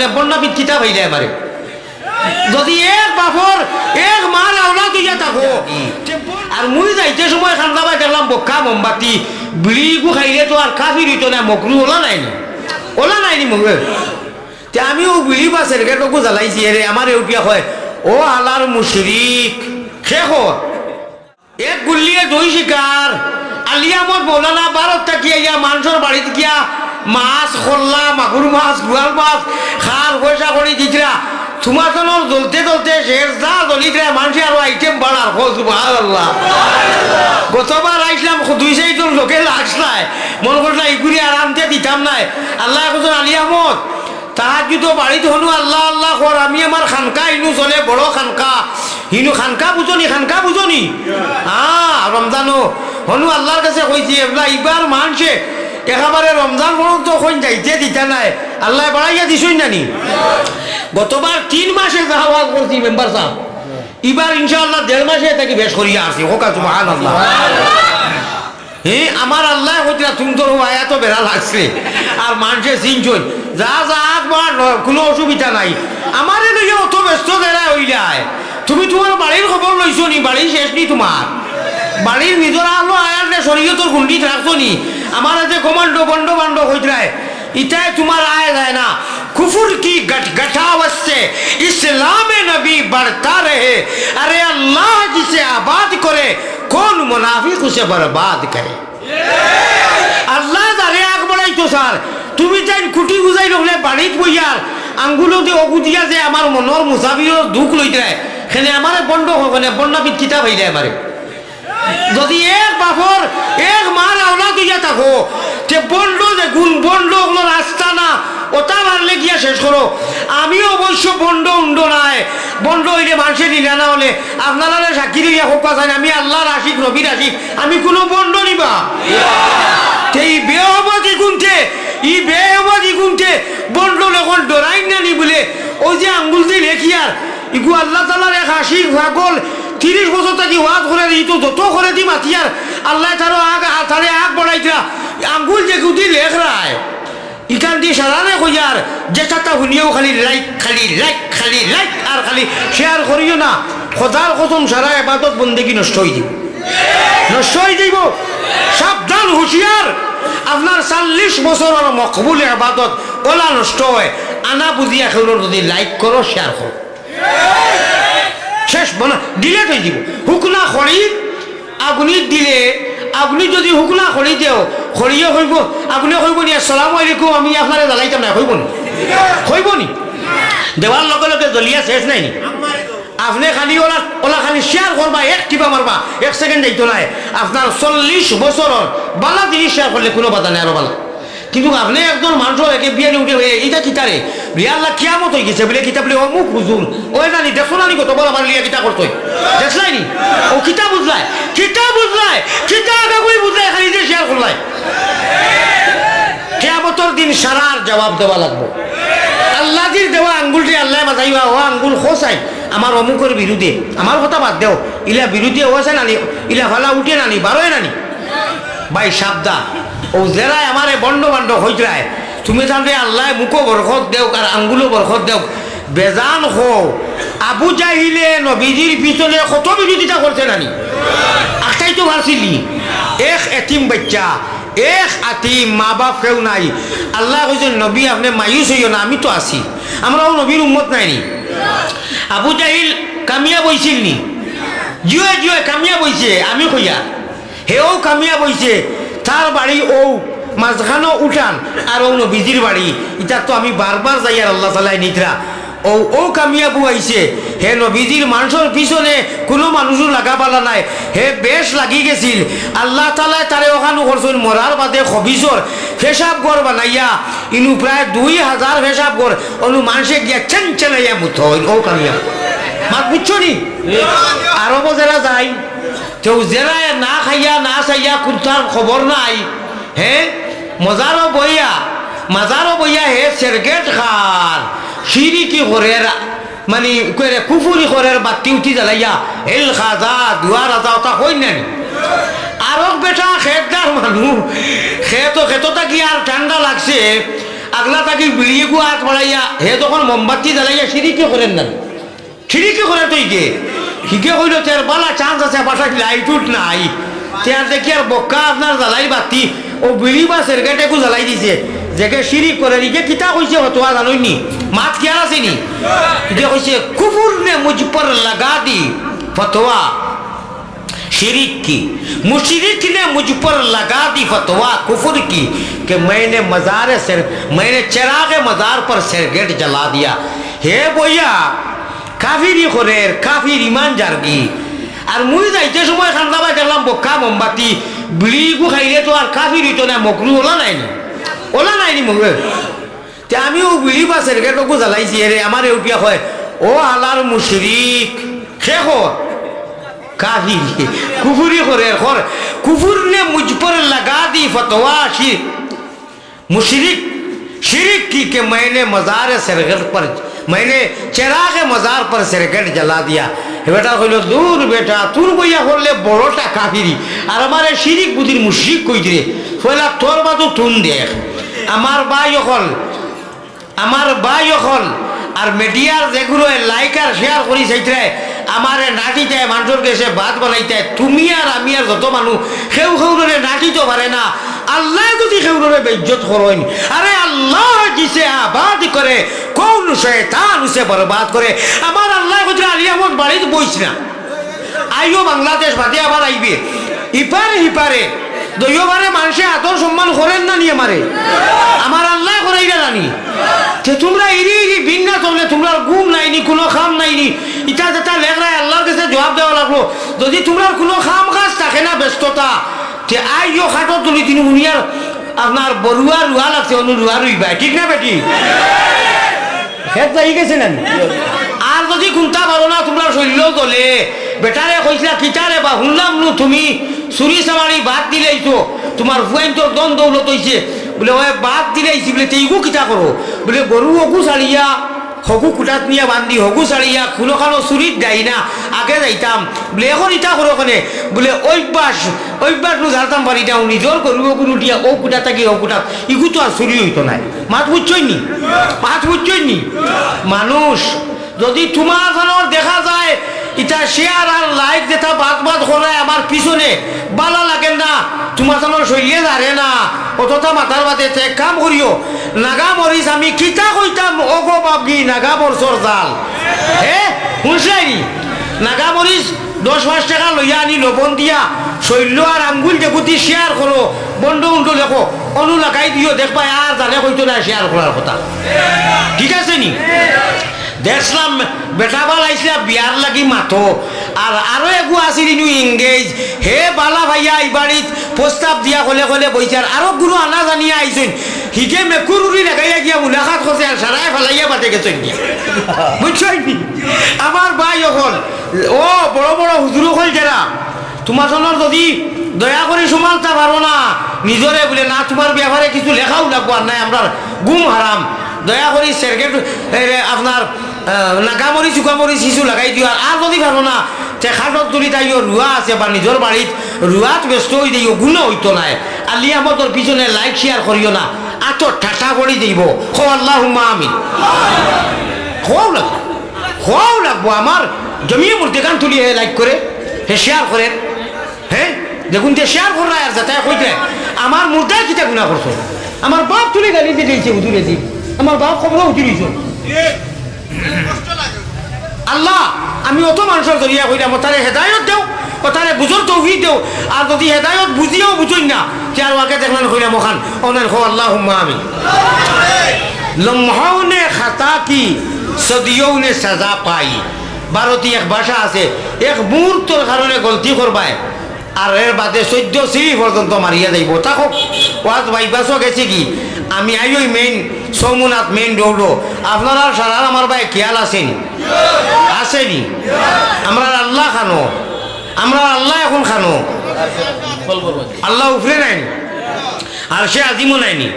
মানে বন্যাবিদ কিতাব হইলে আমারে। যদি এক বাপর এক মার আওলা দিয়া থাকো আর মুই যাইতে সময় খান্দা পাই দেখলাম বক্কা মোমবাতি বিড়ি গু খাইলে তো আর কাফি দিত না মকরু ওলা নাইনি। ওলা নাইনি মগে তে আমিও বিড়ি বা সেরকেটকু জ্বালাইছি রে আমার এউটিয়া হয় ও আলার মুশরিক এক গুল্লিয়ে দই শিকার আলিয়ামত মৌলানা বারত থাকিয়া ইয়া মানুষের বাড়িতে গিয়া মাছ, খোল্লা, মাগুর মাছ, গুয়াল মাছ, খাল পয়সা করে দিছিলা তোমার জন্য জ্বলতে জ্বলতে শেষ যা জ্বলিতে মানুষের আরও আইটেম বাড়ার খোঁজ আল্লাহ গতবার আইসলাম দুই চারিজন লোকে লাগছলাই মনে করলাম ইগুড়ি আরামতে দিতাম নাই। আল্লাহ এখন আলিয়ামত তাহার কিন্তু বাড়িতে হনু আল্লাহ আল্লাহ কর আমি আমার খানকা, ইনু চলে বড় খানকা। হিনু খানকা বুঝনি খানকা বুঝনি হ্যাঁ রমজানো হনু আল্লাহর কাছে কইছি এবলা ইবার মানছে। একেবারে রমজান পর্যন্ত কইন যাইতে দিতে নাই। আল্লাহ বাড়াইয়া দিছই নানি গতবার তিন মাসে যাওয়া করছি, মেম্বার সাহেব। এবার ইনশাআল্লাহ দেড় মাসে তাকে বেশ করিয়া আসি। হোকা সুবহান আল্লাহ হে, আমার আল্লাহ হইতরা তুমি তোর আয়া তো বেড়া লাগছে। আর মানুষের চিনছই যা যা একবার কোনো অসুবিধা নাই। আমার লইয়া অত ব্যস্ত বেড়া হইলায়। তুমি তোমার বাড়ির খবর লইছো নি, বাড়ি শেষ নি তোমার। বাড়ির নিজরা আলো আয়ার নে, শরীয়তর গুন্ডিত রাখছো নি। আমার যে কমান্ডো বন্ড বান্ড হইতরায় ইটাই তোমার আয় যায় না কুফুর की गठ गठावत से इस्लाम नबी बढ़ता रहे अरे अल्लाह जिसे आबाद करे कौन मुनाफिक उसे बर्बाद करे আল্লাহ তারে আগ বাড়াইতো স্যার তুমি তাই কুটি বুঝাই রকলে বাড়িত বইয়ার আঙ্গুলো দিয়ে অগুদিয়া যে আমার মনের মুসাফির দুঃখ লইতে রায় সেনে আমার বন্ধ মানে বন্যাবিদ কিতাব হইলে আমারে যদি এক বাপর এক মার আওলা দিয়া থাকো তে বন্ড যে গুণ বন্ড ওগুলো রাস্তা না, ওটা মারলে গিয়া শেষ করো। আমিও অবশ্য বন্ড উন্ড নাই। বন্ড হইলে মানুষের নিলা না হলে আপনারা সাক্ষী দিয়া হোক কথা আমি আল্লাহর আশিক নবীর আশিক। আমি কোনো বন্ড নিবা এই বেহবাদি গুনতে ই বেহবাদি গুনতে বন্ড এখন ডরাই না নি বলে, ওই যে আঙ্গুল দিয়ে লেখিয়ার ইগু আল্লাহ তালার এক আশিক ভাগল তিরিশ বছর থাকি ওয়াজ করে দিই তো যত করে দি মাতিয়ার আল্লাহ তারও আগ তারে আগ বড়াইতা আঙ্গুল যে গুদি লেখ রায় ইকান দিয়ে সারানে কইয়ার যেটা শুনিও খালি লাইক খালি লাইক খালি লাইক আর খালি শেয়ার করিও না। খোদার কসম সারা এবাদত বন্দেগি নষ্ট হয়ে দিব। নষ্ট হয়ে যাইব সাবধান হুঁশিয়ার আপনার চল্লিশ বছরের মকবুল এবাদত ওলা নষ্ট হয়। আনা বুঝিয়া খেলো যদি লাইক করো শেয়ার করো শেষ বনা ডিলেট হয়ে দিব। শুকনা খড়ি আগুনি দিলে আপনি যদি হুকনা খড়ি দেও খড়িয়ে হইব আপনি হইব নি আসসালামু আলাইকুম, আমি আপনারে জ্বালাইতাম না হইব নি? হইব নি? দেওয়ার লগে লগে জ্বলিয়া শেষ নাই নি? আপনি খালি ওলা ওলা খালি শেয়ার করবা, এক টিপা মারবা, এক সেকেন্ড যাইতো নাই। আপনার চল্লিশ বছরের বালা জিনিস শেয়ার করলে কোনো বাধা নেই আরও বালা। কিন্তু আপনি একজন মানুষ একে বিয়ে উঠে হয়ে, এইটা কিতারে বিয়াল্লা কিয়ামত হয়ে গেছে বলে কিতাব বলে অমুক হুজুর, ওই নানি দেখো নানি কত বড় আমার লিয়া কিতা করতো দেখলাই নি ও কিতা বুঝলাই কিতা বুঝলাই কিতা আগে বুঝলাই খালি যে শেয়ার করলাই কিয়ামতর দিন সারার জবাব দেওয়া লাগবে। আল্লাহজির দেওয়া আঙ্গুলটি আল্লাহ বাজাইবা, ও আঙ্গুল খোসাই আমার অমুকের বিরুদ্ধে, আমার কথা বাদ দেও। ইলা বিরুদ্ধে হয়েছে নানি, ইলা ভালা উঠে নানি, বারোয় নানি। ভাই, সাবধান। ও জেরায় আমারে বন্ড বান্ড হইতরায় তুমি তাহলে আল্লাহ মুখো বরখত দেও আর আঙ্গুলো বরখত দেও বেজান হো আবু জাহিলে নবীজির পিছনে কত বিরোধিতা করছে নানি? আটাই তো ভারছিলি এক এতিম বাচ্চা, এক আতিম মা বাপ কেউ নাই। আল্লাহ কইছে নবী, আপনি মায়ুস হইও না আমি তো আছি আমরাও নবীর উম্মত নাই নি? আবু জাহিল কামিয়া বইছিল নি? জিয়ে জিয়ে কামিয়া বইছে আমি কইয়া। হেও কামিয়া বইছে তার বাড়ি ও মাঝখানো উঠান আর ও নবীজির বাড়ি। এটা তো আমি বারবার যাই আর আল্লাহ তালাই নিদ্রা। ও ও কামিয়া বুয়াইছে হে নবীজির মানুষের পিছনে কোনো মানুষও লাগা পালা নাই। হে বেশ লাগি গেছিল। আল্লাহ তালাই তারে ওখানো করছেন মরার বাদে খবিসর ফেসাব ঘর বানাইয়া ইনু প্রায় দুই হাজার ফেসাব ঘর। অনু মানুষে গিয়া চেন চেনাইয়া মুথ ও কামিয়া মাত বুঝছ নি? আরব যারা যায় কেউ জেরায় না খাইয়া না চাইয়া কোনটার খবর নাই, হে? মজারও বইয়া মাজারও বইয়া হে সেরগেট খার সিঁড়ি কি করে মানে কইরে কুফুরি করে বাতি উঠি জ্বালাইয়া হেল খাজা দুয়ার আজা ওটা কই নেন। আরক বেটা খেতদার মানুষ খেতো খেতোটা কি আর ঠান্ডা লাগছে, আগলা তাকে বিড়িয়ে গু হাত বাড়াইয়া হে যখন মোমবাতি জ্বালাইয়া সিঁড়িকে করেন না সিঁড়িকে করে তুই কে হিকে কইল তের বালা চান্স আছে বাসায় লাইট উঠ নাই তের দেখি আর বক্কা আপনার জ্বালাই বাতি ও বিড়ি বা সেরগেটে কু জ্বালাই দিছে যেকে সিঁড়ি করে নিকে কিতা কইছে হতোয়া জানোই নি মাত খেয়াল আছে নি যে কইছে কুকুর নে মুঝ পর লাগা দি ফতোয়া शिरिक की मुशरिक ने मुझ पर लगा दी फतवा कुफर की कि मैंने मज़ार सिर मैंने चिराग मज़ार पर सिरगेट जला दिया हे বইয়া কাফিরি খরের কাফির ইমান জারগি আর মুই যাইতে সময় খান্দা পাই দেখলাম বক্কা মোমবাতি বিড়ি গু খাইলে তো আর কাফিরি তো না মকরু ওলা নাই নি ওলা নাই নি মকরু তে আমিও বিড়ি বা সিরগেটকু জ্বালাইছি রে আমার এউটিয়া হয় ও আলার মুশরিক শেষ काफिर कुफुरी करे खर कुफुर ने मुझ पर लगा दी फतवा शिर मुशरिक शिरिक की कि मैंने मज़ार सरगट पर मैंने चिराग मज़ार पर सरगट जला दिया বেটা কইল দূর বেটা তোর বইয়া করলে বড়টা কাফিরি আর আমার শিরিক বুদির মুশরিক কই দিলে ফয়লা তোর বাদু তুন দেখ আমার বাই অকল আমার বাই অকল আর মিডিয়ার যেগুলো লাইক আর শেয়ার করি চাইতে আমারে নাটিতে মানুষের কাছে ভাত বানাইতে তুমি আর আমি আর যত মানুষ সেউ সেউরে নাটিতে পারে না আল্লাহ যদি সেউরে বেজ্জত করেন আরে আল্লাহ দিছে আবাদ করে কোন শয়তান উসে বরবাদ করে? আমার আল্লাহ যদি আলিয়ামত বাড়িতে বইস না। আইও বাংলাদেশ বাদে আবার আইবে। ইপারে হিপারে। দৈবারে মানুষে আদর সম্মান করেন না নিয়ে মারে। আমার আল্লাহ করাই না জানি। যে তোমরা ইরি ইরি বিন্না চললে তোমরা ঘুম নাইনি, কোনো খাম নাইনি। ইটা যেটা লেখরায় আল্লাহর কাছে জবাব দেওয়া লাগল। যদি তোমরা কোনো খাম কাজ থাকে না ব্যস্ততা যে আইও খাটো তুলি, তিনি উনিয়ার আপনার বড়ুয়া রুহা লাগছে, অনু রুহা রুইবা ঠিক না বেটি? হেত যাই গেছে না আর যদি কোনটা পারো না, তোমরা শৈল্য গলে। বেটারে কইছিলা, কিটারে বা শুনলাম নু তুমি? চুরি চামারি বাদ দিলেইছো তোমার ফুয়াইন তোর দন দৌলত হইছে বলে ওই বাদ দিলেইছি বলে তেইগু কিটা করো বলে গরু অকু চালিয়া হকু কুটাত নিয়ে বান্ধি হকু চালিয়া খুলো খানো চুরিত যাই না, আগে যাইতাম। বোলে, এখন ইটা করো কেনে বলে, অভ্যাস অভ্যাস নো ঝাড়তাম পারি যাও নিজর গরু কোনো দিয়া ও কুটা থাকি ও কুটাত। ইগু তো আর চুরি হইতো নাই। মাত বুঝছই নি? মাত বুঝছই নি? মানুষ, যদি তোমার দেখা যায় এটা শেয়ার আর লাইক যেটা বাদ বাদ করে আমার পিছনে, বালা লাগে না। তোমার ধরনের শৈলিয়ে দাঁড়ে না। অতটা মাথার বাদে এক কাম করিও, নাগা মরিস আমি কিতা কইতাম, ওগো বাবগি নাগা বরসর জাল। হে শুনছাই নাগা মরিচ দশ পাঁচ টাকা লইয়া আনি, লবণ দিয়া শৈল্য আর আঙ্গুল দেখুতি শেয়ার করো। বন্ধু উন্ডু লেখো অনু লাগাই দিও দেখবা আর জানে কইতো না শেয়ার করার কথা। ঠিক আছে নি? দেখলাম বেটা বাল আইসলা বিয়ার লাগি মাথো। আর আরও একু আছিল ইনু ইংগেজ হে বালা ভাইয়া, এই বাড়িত প্রস্তাব দিয়া কলে কলে বইছার আরও গুরু আনা জানিয়া আইসুন হিকে মেকুরুরি লাগাইয়া গিয়া মুলাকাত করছে আর সারাই ফেলাইয়া বাটে গেছেন গিয়া। বুঝছই? আমার ভাই এখন ও বড় বড় হুজুর হল যারা তোমার জনের যদি দয়া করে সমালতা পারো না নিজরে বলে, না তোমার ব্যাপারে কিছু লেখাও লাগবো আর নাই আমরা গুম হারাম দয়া করে সেরকেট আপনার নাগামরি চুকামরি শিশু লাগাই দিও। আর যদি পারো না তে খাটত তুলি তাইও রুয়া আছে বা নিজের বাড়িত রুয়াত ব্যস্ত হয়ে দিও গুণ হইতো নাই। আলি আমাদের পিছনে লাইক শেয়ার করিও না। আত ঠাটা করে দিব হো আল্লাহ আমিন। খোয়াও লাগবো খোয়াও লাগবো আমার জমিয়ে মূর্তিকান তুলি হে লাইক করে হে শেয়ার করে হ্যাঁ দেখুন যে শেয়ার করা আর যাতে কইতে আমার মুর্দায় কিতা গুণা করছ আমার বাপ তুলে গালি দিয়ে দিয়েছে হুজুরে দি আমার বাপ খবর উঠিয়েছ আল্লাহ, আমি অত মানুষের জরিয়া কইলাম তারে হেদায়ত দেও ও তারে বুঝর তৌফিক দেও। আর যদি হেদায়ত বুঝিও বুঝুন না তে আর আগে দেখলেন কইলাম ওখান ওনার হো আল্লাহ আমি লম্হাও নে খাতা কি নে সাজা পাই। ভারতী এক ভাষা আছে, এক মুহূর্তর কারণে গলতি করবায় আর এর বাদে চৈদ্য সিঁড়ি পর্যন্ত মারিয়া যাইব। তাকো ওয়াজ বাইপাসও গেছে কি? আমি আইওই মেইন সৌমনাথ মেইন দৌড়ো। আপনারা সারা আমার ভাই খেয়াল আসেনি আসেনি আমরা আল্লাহ খানো। আমরা আল্লাহ এখন খানো। আল্লাহ উফরে নাইনি আর সে আজিমও নাইনি